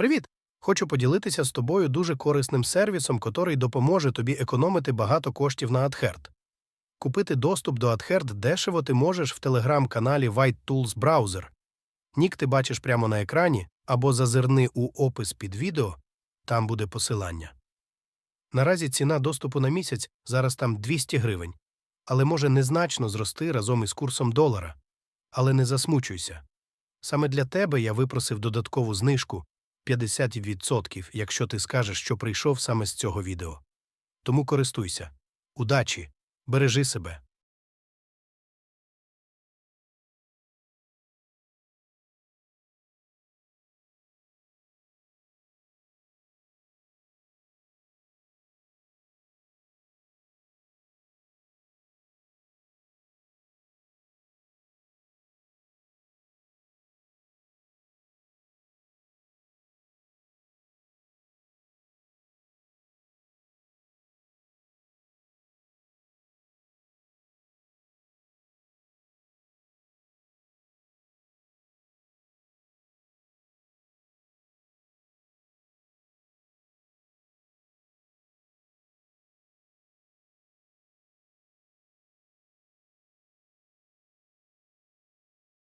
Привіт! Хочу поділитися з тобою дуже корисним сервісом, котрий допоможе тобі економити багато коштів на AdHerd. Купити доступ до AdHerd дешево ти можеш в телеграм-каналі White Tools Browser. Нік ти бачиш прямо на екрані або зазирни у опис під відео, там буде посилання. Наразі ціна доступу на місяць зараз там 200 гривень, але може незначно зрости разом із курсом долара. Але не засмучуйся. Саме для тебе я випросив додаткову знижку 50%, якщо ти скажеш, що прийшов саме з цього відео. Тому користуйся. Удачі! Бережи себе!